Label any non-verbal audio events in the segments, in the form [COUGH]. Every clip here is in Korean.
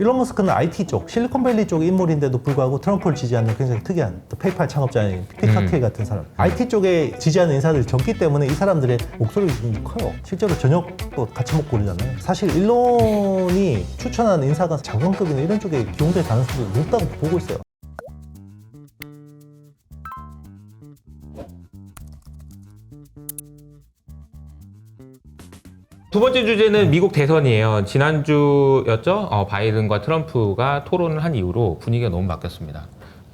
일론 머스크는 IT 쪽, 실리콘밸리 쪽 인물인데도 불구하고 트럼프를 지지하는 굉장히 특이한 또 페이팔 창업자인 피터 음. 같은 사람. IT 쪽에 지지하는 인사들이 적기 때문에 이 사람들의 목소리가 굉장히 커요. 실제로 저녁도 같이 먹고 그러잖아요. 사실 일론이 추천한 인사가 장관급이나 이런 쪽에 기용될 가능성이 높다고 보고 있어요. 두 번째 주제는 미국 대선이에요. 지난주였죠? 어, 바이든과 트럼프가 토론을 한 이후로 분위기가 너무 바뀌었습니다.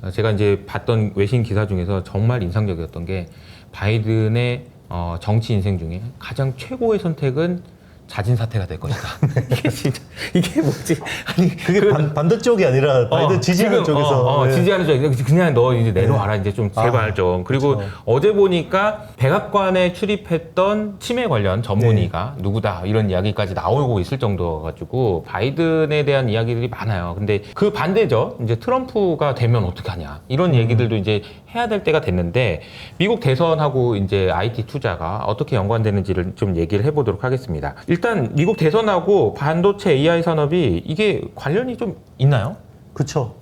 어, 제가 이제 봤던 외신 기사 중에서 정말 인상적이었던 게 바이든의 어, 정치 인생 중에 가장 최고의 선택은 자진 사퇴가 될 것이다. [LAUGHS] 이게 진짜 이게 뭐지? 아니 그게 그- 반, 반대쪽이 아니라 바이든 어, 지지하는 지금, 쪽에서 어, 어, 네. 지지하는 쪽 그냥 너 이제 내려와라 이제 좀 제발 아, 좀 그리고 그쵸. 어제 보니까 백악관에 출입했던 치매 관련 전문의가 네. 누구다 이런 이야기까지 나오고 있을 정도여가지고 바이든에 대한 이야기들이 많아요 근데 그 반대죠 이제 트럼프가 되면 어떻게 하냐 이런 음. 얘기들도 이제 해야 될 때가 됐는데 미국 대선하고 이제 IT 투자가 어떻게 연관되는지를 좀 얘기를 해보도록 하겠습니다. 일단 미국 대선하고 반도체 AI 산업이 이게 관련이 좀 있나요?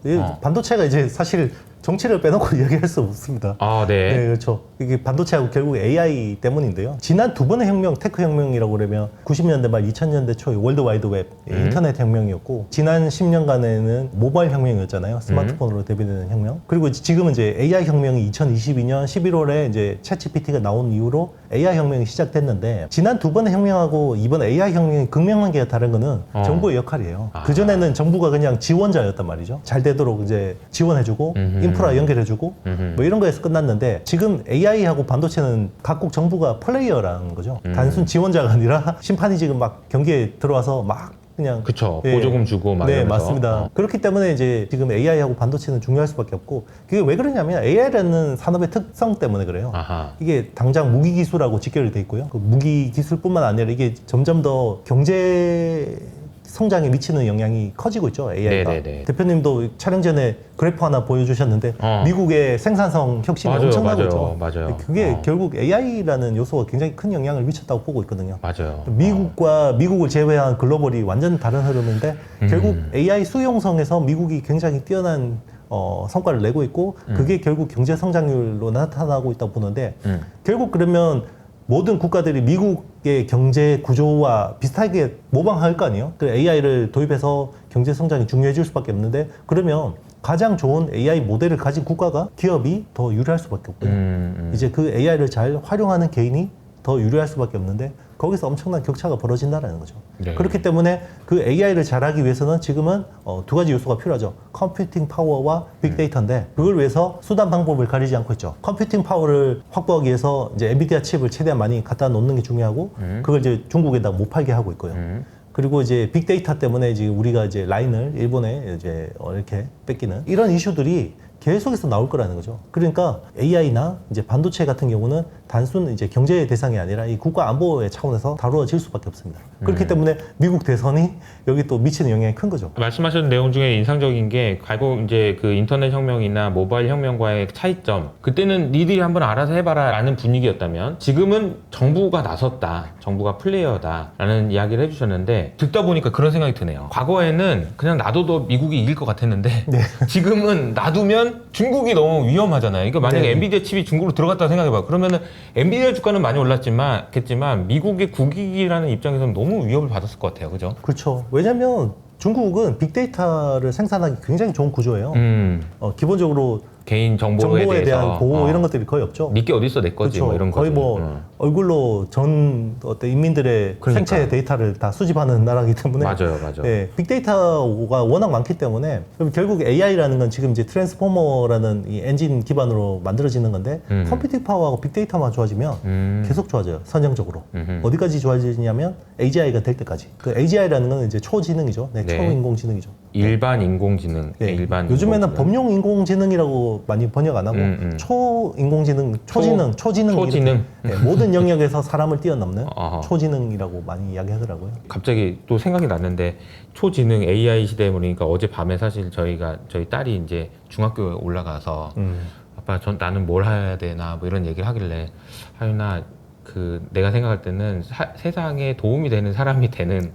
이 어. 반도체가 이제 사실 정치를 빼놓고 [LAUGHS] 이야기할 수 없습니다. 아, 네, 네. 그렇죠. 이게 반도체하고 결국 AI 때문인데요. 지난 두 번의 혁명, 테크 혁명이라고 그러면 90년대 말 2000년대 초 월드 와이드 웹 음. 인터넷 혁명이었고 지난 10년간에는 모바일 혁명이었잖아요. 스마트폰으로 대비되는 혁명. 그리고 지금은 이제 AI 혁명이 2022년 11월에 이제 챗GPT가 나온 이후로 AI 혁명이 시작됐는데 지난 두 번의 혁명하고 이번 AI 혁명이 극명한 게 다른 거는 어. 정부의 역할이에요. 아. 그 전에는 정부가 그냥 지원자였단 말이죠. 잘 되도록 이제 지원해주고 음흠. 인프라 연결해주고 음흠. 뭐 이런 거에서 끝났는데 지금 AI 하고 반도체는 각국 정부가 플레이어라는 거죠. 음. 단순 지원자가 아니라 심판이 지금 막 경기에 들어와서 막 그냥 그쵸. 예. 보조금 주고 막 네 이러면서. 맞습니다. 어. 그렇기 때문에 이제 지금 AI하고 반도체는 중요할 수밖에 없고 그게 왜 그러냐면 AI라는 산업의 특성 때문에 그래요. 아하. 이게 당장 무기 기술하고 직결이 돼 있고요. 그 무기 기술뿐만 아니라 이게 점점 더 경제 성장에 미치는 영향이 커지고 있죠 AI가. 네네네. 대표님도 촬영 전에 그래프 하나 보여주셨는데 어. 미국의 생산성 혁신이 맞아요, 엄청나고 맞아요, 있죠. 맞아요. 그게 어. 결국 AI라는 요소가 굉장히 큰 영향을 미쳤다고 보고 있거든요. 맞아요. 미국과 미국을 제외한 글로벌이 완전 다른 흐름인데 음. 결국 AI 수용성에서 미국이 굉장히 뛰어난 어, 성과를 내고 있고 그게 결국 경제 성장률로 나타나고 있다고 보는데 음. 결국 그러면 모든 국가들이 미국 의 경제 구조와 비슷하게 모방할 거 아니에요? 그 AI를 도입해서 경제 성장이 중요해질 수밖에 없는데 그러면 가장 좋은 AI 모델을 가진 국가가 기업이 더 유리할 수밖에 없고요. 음, 음. 이제 그 AI를 잘 활용하는 개인이 더 유리할 수밖에 없는데 거기서 엄청난 격차가 벌어진다라는 거죠. 네. 그렇기 때문에 그 AI를 잘하기 위해서는 지금은 어, 두 가지 요소가 필요하죠. 컴퓨팅 파워와 빅데이터인데 그걸 위해서 수단 방법을 가리지 않고 있죠. 컴퓨팅 파워를 확보하기 위해서 이제 엔비디아 칩을 최대한 많이 갖다 놓는 게 중요하고 그걸 이제 중국에다 못 팔게 하고 있고요. 음. 그리고 이제 빅데이터 때문에 지금 우리가 이제 라인을 일본에 이제 어, 이렇게 뺏기는 이런 이슈들이 계속해서 나올 거라는 거죠. 그러니까 AI나 이제 반도체 같은 경우는 단순 이제 경제의 대상이 아니라 이 국가 안보의 차원에서 다루어질 수밖에 없습니다. 그렇기 때문에 미국 대선이 여기 또 미치는 영향이 큰 거죠. 말씀하신 내용 중에 인상적인 게 결국 이제 그 인터넷 혁명이나 모바일 혁명과의 차이점 그때는 니들이 한번 알아서 해봐라라는 분위기였다면 지금은 정부가 나섰다 정부가 플레이어다라는 이야기를 해주셨는데 듣다 보니까 그런 생각이 드네요 과거에는 그냥 놔둬도 미국이 이길 것 같았는데 네. [LAUGHS] 지금은 놔두면 중국이 너무 위험하잖아요 그러니까 만약에 네. 엔비디아 칩이 중국으로 들어갔다 생각해봐 그러면은 엔비디아 주가는 많이 올랐지만 겠지만 미국의 국익이라는 입장에서는 너무 위협을 받았을 것 같아요 그죠? 그렇죠. 왜냐하면 중국은 빅데이터를 생산하기 굉장히 좋은 구조예요. 음 어, 기본적으로 개인 정보에, 정보에 대해서 대한 보호 어. 이런 것들이 거의 없죠. 니게 어디 있어 내 거지 그렇죠. 뭐 이런 거의 거지. 뭐 응. 얼굴로 전 어떤 인민들의 그러니까. 생체 데이터를 다 수집하는 나라이기 때문에 맞아요, 맞아요. 예, 빅데이터가 워낙 많기 때문에 그럼 결국 AI라는 건 지금 이제 트랜스포머라는 이 엔진 기반으로 만들어지는 건데 음. 컴퓨팅 파워하고 빅데이터만 좋아지면 음. 계속 좋아져요. 선정적으로. 음흠. 어디까지 좋아지냐면 AGI가 될 때까지. 그 AGI라는 건 이제 초지능이죠. 네, 네. 초인공지능이죠. 일반 인공지능, 네. 일반 요즘에는 인공지능. 범용 인공지능이라고 많이 번역 안 하고 음, 음. 초인공지능, 초지능, 초 지능, 초지능. 이렇게, 네, 모든 영역에서 사람을 뛰어넘는 어허. 초지능이라고 많이 이야기하더라고요. 갑자기 또 생각이 났는데 초지능 AI 시대에 보니까 어제 밤에 사실 저희가 저희 딸이 이제 중학교에 올라가서 음. 아빠 전 나는 뭘 해야 되나 뭐 이런 얘기를 하길래 하윤아 그 내가 생각할 때는 사- 세상에 도움이 되는 사람이 되는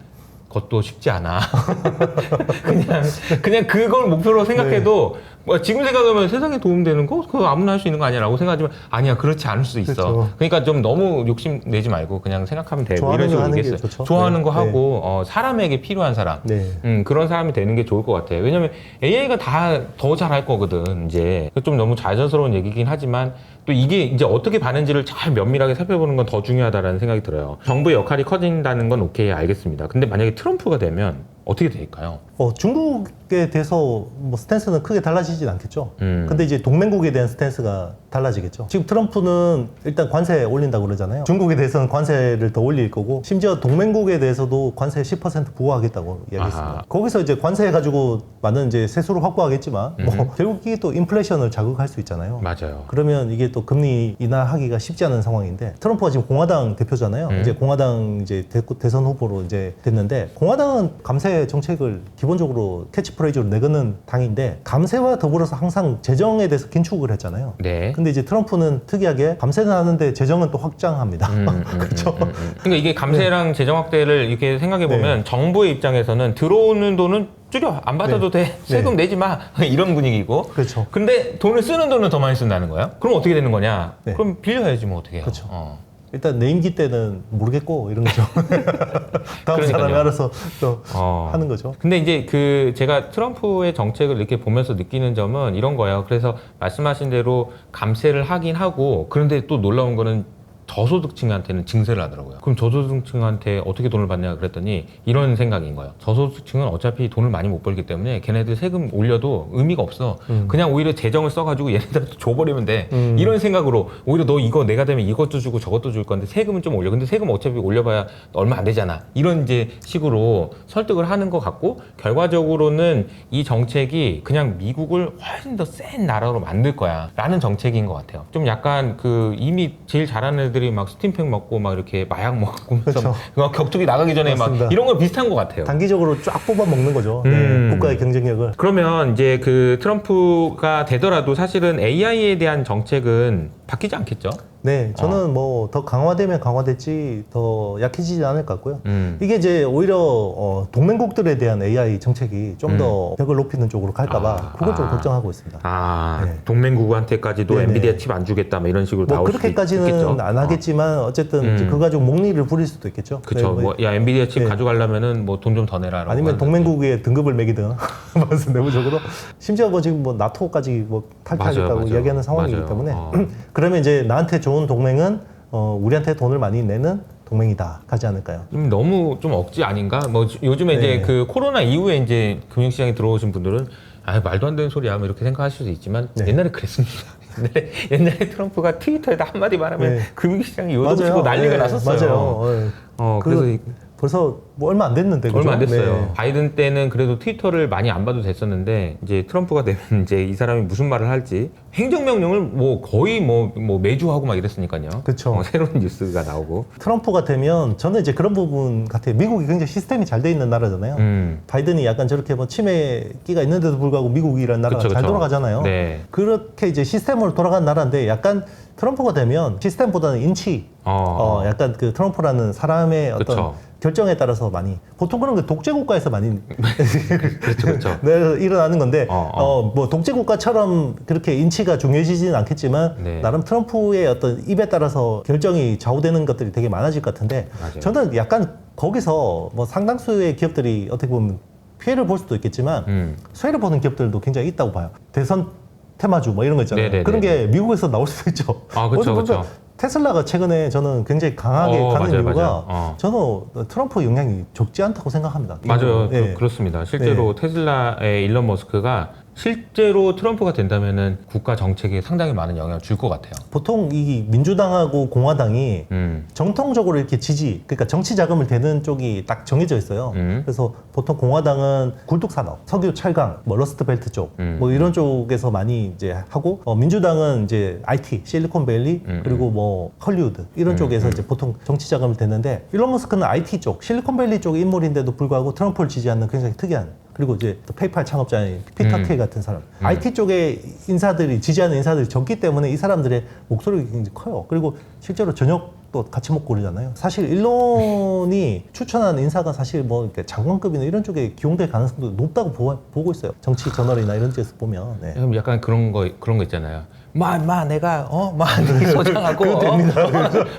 것도 쉽지 않아. [LAUGHS] 그냥 그냥 그걸 목표로 생각해도 뭐 지금 생각하면 세상에 도움되는 거 그거 아무나 할 수 있는 거 아니야라고 생각하지만 아니야 그렇지 않을 수도 있어. 그렇죠. 그러니까 좀 너무 욕심 내지 말고 그냥 생각하면 돼. 뭐 좋아하는 이런 거 식으로 하는 게 얘기했어요. 좋죠. 좋아하는 네. 거 하고 어, 사람에게 필요한 사람. 네. 음, 그런 사람이 되는 게 좋을 것 같아요. 왜냐면 AI가 다 더 잘할 거거든, 이제. 좀 너무 자연스러운 얘기긴 하지만 또 이게 이제 어떻게 반응지를 잘 면밀하게 살펴보는 건 더 중요하다라는 생각이 들어요. 정부의 역할이 커진다는 건 오케이, 알겠습니다. 근데 만약에 트럼프가 되면 어떻게 될까요? 어, 중국에 대해서 뭐 스탠스는 크게 달라지진 않겠죠. 음. 근데 이제 동맹국에 대한 스탠스가 달라지겠죠. 지금 트럼프는 일단 관세 올린다고 그러잖아요. 중국에 대해서는 관세를 더 올릴 거고, 심지어 동맹국에 대해서도 관세 10% 부과하겠다고 이야기했습니다. 아하. 거기서 이제 관세 가지고 많은 이제 세수를 확보하겠지만, 뭐 결국 이게 또 인플레이션을 자극할 수 있잖아요. 맞아요. 그러면 이게 또 금리 인하하기가 쉽지 않은 상황인데 트럼프가 지금 공화당 대표잖아요. 음. 이제 공화당 이제 대, 선 후보로 이제 됐는데 공화당은 감세 정책을 기본적으로 캐치프레이즈로 내거는 당인데 감세와 더불어서 항상 재정에 대해서 긴축을 했잖아요. 네. 근데 이제 트럼프는 특이하게 감세는 하는데 재정은 또 확장합니다. 음, 음, [LAUGHS] 음, 그렇죠. 음, 음, 음. 그러니까 이게 감세랑 재정 확대를 이렇게 생각해 보면 정부의 입장에서는 들어오는 돈은 줄여 안 받아도 돼 세금 내지 마 [LAUGHS] 이런 분위기고 그렇죠. 근데 돈을 쓰는 돈은 더 많이 쓴다는 거야? 그럼 어떻게 되는 거냐? 네. 그럼 빌려야지 뭐 어떻게 해요? 그렇죠. 어. 일단 내 임기 때는 모르겠고 이런 거죠. [LAUGHS] 다음 그러니까요. 사람이 알아서 또 어. 하는 거죠. 근데 이제 그 제가 트럼프의 정책을 이렇게 보면서 느끼는 점은 이런 거예요. 그래서 말씀하신 대로 감세를 하긴 하고 그런데 또 놀라운 거는 저소득층한테는 증세를 하더라고요. 그럼 저소득층한테 어떻게 돈을 받냐 그랬더니 이런 생각인 거예요. 저소득층은 어차피 돈을 많이 못 벌기 때문에 걔네들 세금 올려도 의미가 없어. 음. 그냥 오히려 재정을 써가지고 얘네들한테 [LAUGHS] 줘버리면 돼. 음. 이런 생각으로 오히려 너 이거 내가 되면 이것도 주고 저것도 줄 건데 세금은 좀 올려. 근데 세금 어차피 올려봐야 얼마 안 되잖아. 이런 이제 식으로 설득을 하는 것 같고 결과적으로는 이 정책이 그냥 미국을 훨씬 더 센 나라로 만들 거야. 라는 정책인 것 같아요. 좀 약간 그 이미 제일 잘하는 애들 이 막 스팀팩 먹고 막 이렇게 마약 [LAUGHS] 먹고 그렇죠. 막 격투기 나가기 전에 맞습니다. 막 이런 거 비슷한 것 같아요. 단기적으로 쫙 뽑아 먹는 거죠. 음. 네, 국가의 경쟁력을. 그러면 이제 그 트럼프가 되더라도 사실은 AI에 대한 정책은 바뀌지 않겠죠? 네, 저는 어. 뭐더 강화되면 강화됐지 더 약해지지 않을 것 같고요. 음. 이게 이제 오히려 어, 동맹국들에 대한 AI 정책이 좀더 벽을 높이는 쪽으로 갈까봐 아, 그걸 좀 아. 걱정하고 있습니다. 아 네. 동맹국한테까지도 네네. 엔비디아 칩 안 주겠다 뭐 이런 식으로 뭐 나올 그렇게까지는. 안 하겠지만 어 쨌든 음. 이제 그거 가지고 목리를 부릴 수도 있겠죠. 그렇죠. 네, 뭐뭐야 엔비디아 칩 네. 가져가려면은 뭐 돈 좀 더 내라라고. 아니면 동맹국에 등급을 매기든 [LAUGHS] 말씀 내부적으로 심지어 뭐 지금 뭐 나토까지 뭐 탈퇴하겠다고 맞아요, 맞아요. 이야기하는 상황이기 맞아요. 때문에 어. [CLEARS THROAT] 그러면 이제 나한테 좋은 동맹은 어, 우리한테 돈을 많이 내는 동맹이다 가지 않을까요? 좀 너무 좀 억지 아닌가? 뭐 요즘에 네. 이제 그 코로나 이후에 이제 금융시장에 들어오신 분들은 아 말도 안 되는 소리야 뭐 이렇게 생각하실 수도 있지만 네. 옛날에 그랬습니다. [LAUGHS] 옛날에, 옛날에 트럼프가 트위터에다 한마디 말하면 네. 금융시장이 요동치고 난리가 네, 났었어요. 맞아요. 어, 어, 그- 그래서 이- 벌써 뭐 얼마 안 됐는데 그죠? 얼마 안 됐어요. 네. 바이든 때는 그래도 트위터를 많이 안 봐도 됐었는데 이제 트럼프가 되면 [LAUGHS] 이제 이 사람이 무슨 말을 할지 행정명령을 뭐 거의 뭐, 뭐 매주 하고 막 이랬으니까요. 그쵸. 어, 새로운 뉴스가 나오고. 트럼프가 되면 저는 이제 그런 부분 같아요. 미국이 굉장히 시스템이 잘 돼 있는 나라잖아요. 음. 바이든이 약간 저렇게 뭐 치매 끼가 있는데도 불구하고 미국이라는 나라가 그쵸, 잘 그쵸. 돌아가잖아요. 네. 그렇게 이제 시스템으로 돌아간 나라인데 약간 트럼프가 되면 시스템보다는 인치, 어. 어, 약간 그 트럼프라는 사람의 어떤 그쵸. 결정에 따라서 많이 보통 그런 게 독재 국가에서 많이 [LAUGHS] 그렇죠, 그렇죠. 네, 일어나는 건데 어, 어, 어. 뭐 독재 국가처럼 그렇게 인치가 중요해지지는 않겠지만 네. 나름 트럼프의 어떤 입에 따라서 결정이 좌우되는 것들이 되게 많아질 것 같은데 맞아요. 저는 약간 거기서 뭐 상당수의 기업들이 어떻게 보면 피해를 볼 수도 있겠지만 음. 수혜를 보는 기업들도 굉장히 있다고 봐요. 대선 테마주 뭐 이런 거 있잖아요. 네네네네. 그런 게 미국에서 나올 수도 있죠. 아, 그쵸, 어디 보면 그쵸. 테슬라가 최근에 저는 굉장히 강하게 어, 가는 맞아요, 이유가 맞아요. 어. 저는 트럼프 영향이 적지 않다고 생각합니다. 맞아요. 예. 그, 렇습니다 실제로 테슬라의 일론 머스크가 실제로 트럼프가 된다면은 국가 정책에 상당히 많은 영향을 줄 것 같아요. 보통 이 민주당하고 공화당이 음. 정통적으로 이렇게 지지, 그러니까 정치 자금을 대는 쪽이 딱 정해져 있어요. 음. 그래서 보통 공화당은 굴뚝 산업, 석유 철강, 뭐 러스트 벨트 쪽, 음. 뭐 이런 쪽에서 많이 이제 하고, 어, 민주당은 이제 IT, 실리콘밸리, 음, 그리고 뭐 헐리우드 이런 음, 쪽에서 음. 이제 보통 정치 자금을 대는데 일론 머스크는 IT 쪽, 실리콘밸리 쪽 인물인데도 불구하고 트럼프를 지지하는 굉장히 특이한. 그리고 이제 또 페이팔 창업자인 피터 음. 티 같은 사람, 음. IT 쪽에 인사들이 지지하는 인사들이 적기 때문에 이 사람들의 목소리가 굉장히 커요. 그리고 실제로 저녁 또 같이 먹고 그러잖아요. 사실 일론이 추천한 인사가 사실 뭐 이렇게 장관급이나 이런 쪽에 기용될 가능성도 높다고 보, 보고 있어요. 정치 저널이나 이런 쪽에서 보면. 네. 그럼 약간 그런 거 그런 거 있잖아요. 마, 마, 내가 어마 소장하고 어,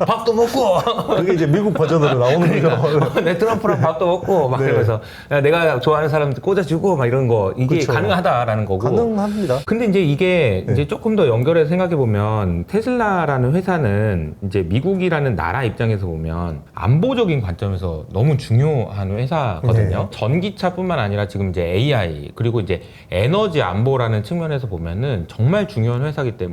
밥도 먹고 그게 이제 미국 버전으로 나오는 거죠. 내 트럼프랑 밥도 먹고 막 네. 이러면서 야, 내가 좋아하는 사람들 꽂아주고 막 이런 거 이게 그쵸. 가능하다라는 거고. 가능합니다. 근데 이제 이게 네. 이제 조금 더 연결해서 생각해 보면 테슬라라는 회사는 이제 미국이라는 나라 입장에서 보면 안보적인 관점에서 너무 중요한 회사거든요. 네. 전기차뿐만 아니라 지금 이제 AI 그리고 이제 에너지 안보라는 측면에서 보면은 정말 중요한 회사기 때문에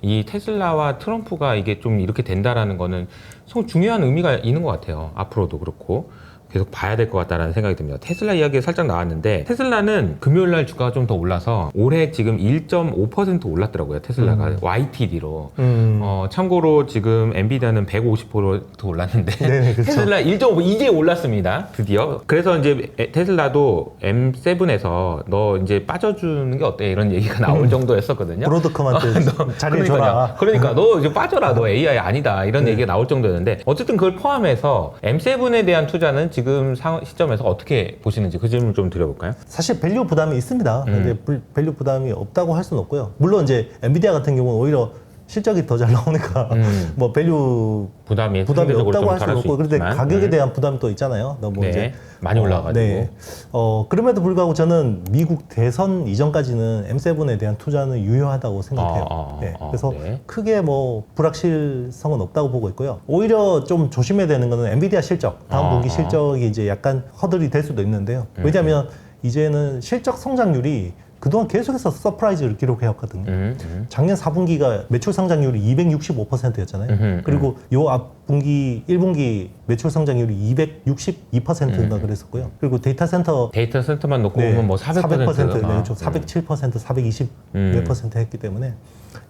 이 테슬라와 트럼프가 이게 좀 이렇게 된다라는 거는 성 중요한 의미가 있는 것 같아요. 앞으로도 그렇고. 계속 봐야 될 것 같다라는 생각이 듭니다. 테슬라 이야기가 살짝 나왔는데 테슬라는 금요일 날 주가가 좀 더 올라서 올해 지금 1.5% 올랐더라고요. 테슬라가 음. YTD로. 음. 어, 참고로 지금 엔비디아는 150% 올랐는데 [LAUGHS] 네네, 그렇죠. 테슬라 1.5 이제 올랐습니다. 드디어. 그래서 이제 에- 테슬라도 M7에서 너 이제 빠져주는 게 어때 이런 얘기가 나올 정도였었거든요. 브로드컴한테 [LAUGHS] [LAUGHS] 자리해 줘라. 그러니까요. 그러니까 너 이제 빠져라. 너 AI 아니다. 이런 네. 얘기가 나올 정도였는데 어쨌든 그걸 포함해서 M7에 대한 투자는 지금 상- 시점에서 어떻게 보시는지 그 질문 좀 드려볼까요? 사실 밸류 부담이 있습니다. 음. 근데 불- 밸류 부담이 없다고 할 수는 없고요. 물론 이제 엔비디아 같은 경우는 오히려 실적이 더 잘 나오니까 음. [LAUGHS] 뭐 밸류 부담이 부담이 상대적으로 없다고 좀 할 수는 덜할 수 없고 그런데 있지만. 가격에 음. 대한 부담이 또 있잖아요. 너무 네. 이제 많이 어, 올라가지고. 네. 어, 그럼에도 불구하고 저는 미국 대선 이전까지는 M7에 대한 투자는 유효하다고 생각해요. 어, 어, 네. 어, 그래서 네. 크게 뭐 불확실성은 없다고 보고 있고요. 오히려 좀 조심해야 되는 거는 엔비디아 실적, 다음 어, 분기 어. 실적이 이제 약간 허들이 될 수도 있는데요. 음. 왜냐하면 이제는 실적 성장률이 그동안 계속해서 서프라이즈를 기록해왔거든요. 음, 음. 작년 4분기가 매출 성장률이 265%였잖아요. 음흠, 그리고 요 앞 분기 1분기 매출 성장률이 262%인가 음. 그랬었고요. 그리고 데이터 센터 데이터 센터만 놓고 네, 보면 뭐 400%. 400% 네, 아, 좀 407%, 420 음. 몇 퍼센트 했기 때문에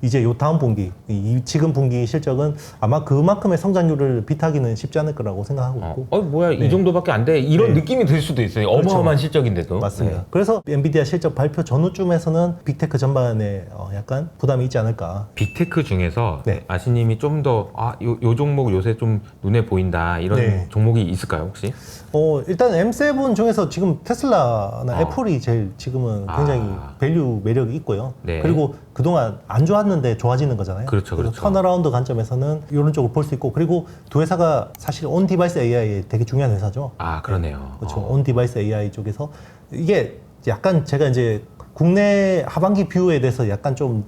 이제 요 다음 분기, 이- 이 지금 분기 실적은 아마 그만큼의 성장률을 비타기는 쉽지 않을 거라고 생각하고 어, 있고 어, 뭐야 네. 이 정도밖에 안 돼. 이런 네. 느낌이 들 수도 있어요. 그렇죠. 어마어마한 실적인데도. 맞습니다. 네. 그래서 엔비디아 실적 발표 전후쯤에서는 빅테크 전반에 어, 약간 부담이 있지 않을까. 빅테크 중에서 네. 아시님이 좀 더 아, 요, 요 종목 요새 좀 눈에 보인다 이런 네. 종목이 있을까요 혹시? 어, 일단 M7 중에서 지금 테슬라나 아. 애플이 제일 지금은 아. 굉장히 밸류 매력이 있고요. 네. 그리고 그동안 안 좋았는데 좋아지는 거잖아요. 그렇죠, 그래서 그렇죠. 턴어라운드 관점에서는 이런 쪽을 볼 수 있고 그리고 두 회사가 사실 온 디바이스 AI에 되게 중요한 회사죠. 아 그러네요. 그렇죠. 어. 온 디바이스 AI 쪽에서 이게 약간 제가 이제 국내 하반기 뷰에 대해서 약간 좀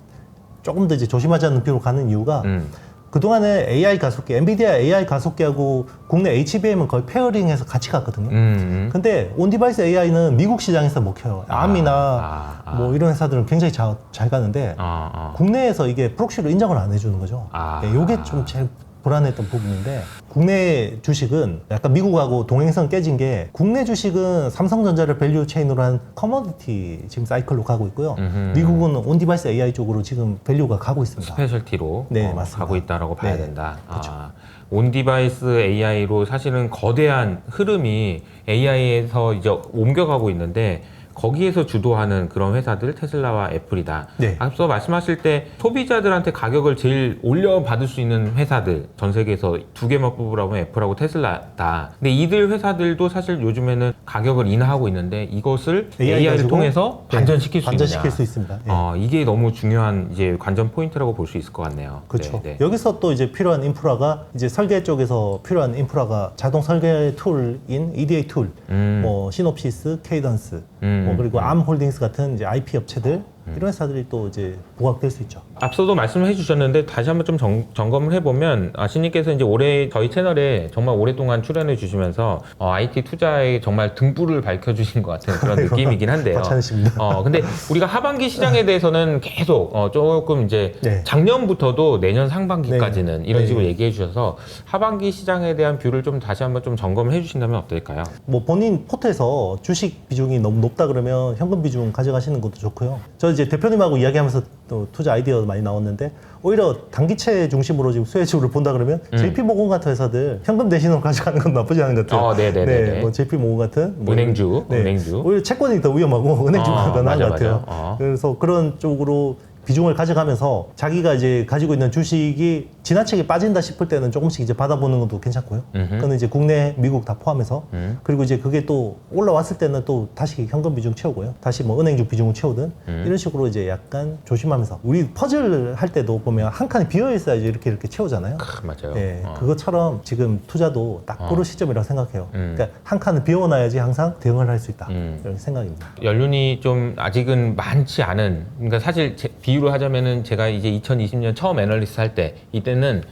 조금 더 이제 조심하자는 뷰로 가는 이유가 음. 그동안에 AI 가속기, 엔비디아 AI 가속기하고 국내 HBM은 거의 페어링해서 같이 갔거든요. 음, 음. 근데 온디바이스 AI는 미국 시장에서 못 켜요. 아, 암이나 아, 아. 뭐 이런 회사들은 굉장히 자- 잘 가는데 아, 아. 국내에서 이게 프록시로 인정을 안 해주는 거죠. 아. 예, 요게 좀 제일 불안했던 부분인데 국내 주식은 약간 미국하고 동행성 깨진 게 국내 주식은 삼성전자를 밸류 체인으로 한 커머디티 지금 사이클로 가고 있고요. 음흠. 미국은 온디바이스 AI 쪽으로 지금 밸류가 가고 있습니다. 스페셜티로 네, 어, 맞습니다. 가고 있다라고 봐야 네, 된다. 그렇죠. 아, 온디바이스 AI로 사실은 거대한 흐름이 AI에서 이제 옮겨가고 있는데 거기에서 주도하는 그런 회사들 테슬라와 애플이다. 네. 앞서 말씀하실 때 소비자들한테 가격을 제일 올려 받을 수 있는 회사들 전 세계에서 두 개만 뽑으라면 애플하고 테슬라다. 근데 이들 회사들도 사실 요즘에는 가격을 인하하고 있는데 이것을 AI AI를 통해서 네, 반전시킬 수 반전시킬 있느냐. 수 있습니다. 예. 어, 이게 너무 중요한 이제 관전 포인트라고 볼 수 있을 것 같네요. 그렇죠. 네, 네. 여기서 또 이제 필요한 인프라가 이제 설계 쪽에서 필요한 인프라가 자동 설계 툴인 EDA 툴, 음. 뭐 시놉시스, 케이던스, 음, 뭐 그리고 암홀딩스 같은 이제 IP 업체들 이런 회사들이 또 이제 부각될 수 있죠. 앞서도 말씀을 해주셨는데 다시 한번 좀 점, 점검을 해보면 아시님께서 이제 올해 저희 채널에 정말 오랫동안 출연해 주시면서 어, IT 투자에 정말 등불을 밝혀 주신 것 같은 그런 느낌이긴 한데요. 과찬이십니다. 어, 근데 우리가 하반기 시장에 대해서는 계속 어, 조금 이제 네. 작년부터도 내년 상반기까지는 네. 이런 네. 식으로 얘기해 주셔서 하반기 시장에 대한 뷰를 좀 다시 한번 좀 점검을 해주신다면 어떨까요? 뭐 본인 포트에서 주식 비중이 너무 높다 그러면 현금 비중 가져가시는 것도 좋고요. 저 이제 대표님하고 이야기하면서 또 투자 아이디어 많이 나왔는데 오히려 단기채 중심으로 지금 수혜주를 본다 그러면 음. JP 모건 같은 회사들 현금 대신으로 가져가는 건 나쁘지 않은 것 같아요. 어, 네네네 네. 뭐 JP 모건 같은 뭐 은행주, 네. 은행주. 오히려 채권이 더 위험하고 은행주가 어, 더 나은 맞아, 것 같아요. 맞아. 어. 그래서 그런 쪽으로 비중을 가져가면서 자기가 이제 가지고 있는 주식이 지나치게 빠진다 싶을 때는 조금씩 이제 받아보는 것도 괜찮고요. 음흠. 그거는 이제 국내, 미국 다 포함해서 음. 그리고 이제 그게 또 올라왔을 때는 또 다시 현금 비중 채우고요. 다시 뭐 은행주 비중을 채우든 음. 이런 식으로 이제 약간 조심하면서 우리 퍼즐 할 때도 보면 한 칸이 비어 있어야지 이렇게 이렇게 채우잖아요. 크, 맞아요. 예, 어. 그것처럼 지금 투자도 딱 어. 그런 시점이라고 생각해요. 음. 그러니까 한 칸을 비워놔야지 항상 대응을 할 수 있다. 음. 이런 생각입니다. 연륜이 좀 아직은 많지 않은 그러니까 사실 제- 비 유를 하자면은 제가 이제 2020년 처음 애널리스트 할 때 이때는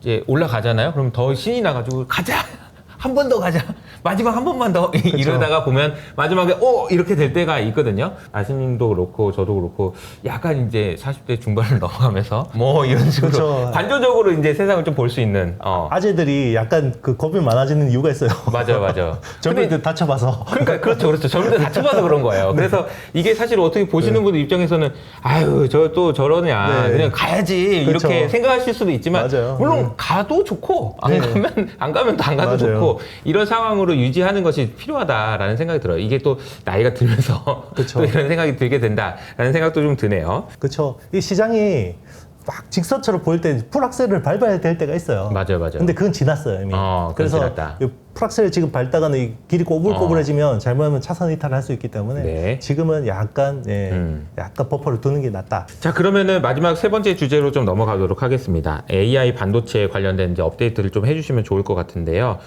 이제 올라가잖아요. 그럼 더 신이 나가지고 가자 한 번 더 가자 [LAUGHS] 마지막 한 번만 더 이러다가 보면 마지막에 오 이렇게 될 때가 있거든요. 아신님도 그렇고 저도 그렇고 약간 이제 40대 중반을 [LAUGHS] 넘어가면서 뭐 이런 식으로 그쵸. 관조적으로 이제 세상을 좀 볼 수 있는 어 아재들이 약간 그 겁이 많아지는 이유가 있어요. 맞아 맞아. 젊을 때 다쳐봐서. 그러니까 그렇죠, 그렇죠. 젊을 때 다쳐봐서 그런 거예요. [LAUGHS] 그래서 이게 사실 어떻게 보시는 분들 입장에서는 아유 저 또 저러냐 네. 그냥 가야지 그렇죠. 이렇게 생각하실 수도 있지만 맞아요. 물론 네. 가도 좋고 안 네. 가면 안 가면 또 안 가도 맞아요. 좋고 이런 상황으로 유지하는 것이 필요하다라는 생각이 들어요. 이게 또 나이가 들면서 [LAUGHS] 그쵸. 또 이런 생각이 들게 된다라는 생각도 좀 드네요. 그렇죠. 이 시장이 막 직선처럼 보일 때 풀악셀을 밟아야 될 때가 있어요. 맞아요, 맞아요. 근데 그건 지났어요 이미. 어, 그건 그래서 지났다. 이 풀악셀을 지금 밟다가는 이 길이 꼬불꼬불해지면 잘못하면 차선 이탈을 할수 있기 때문에 네. 지금은 약간 예, 음. 약간 버퍼를 두는 게 낫다. 자 그러면은 마지막 세 번째 주제로 좀 넘어가도록 하겠습니다. AI 반도체 관련된 이제 업데이트를 좀 해주시면 좋을 것 같은데요.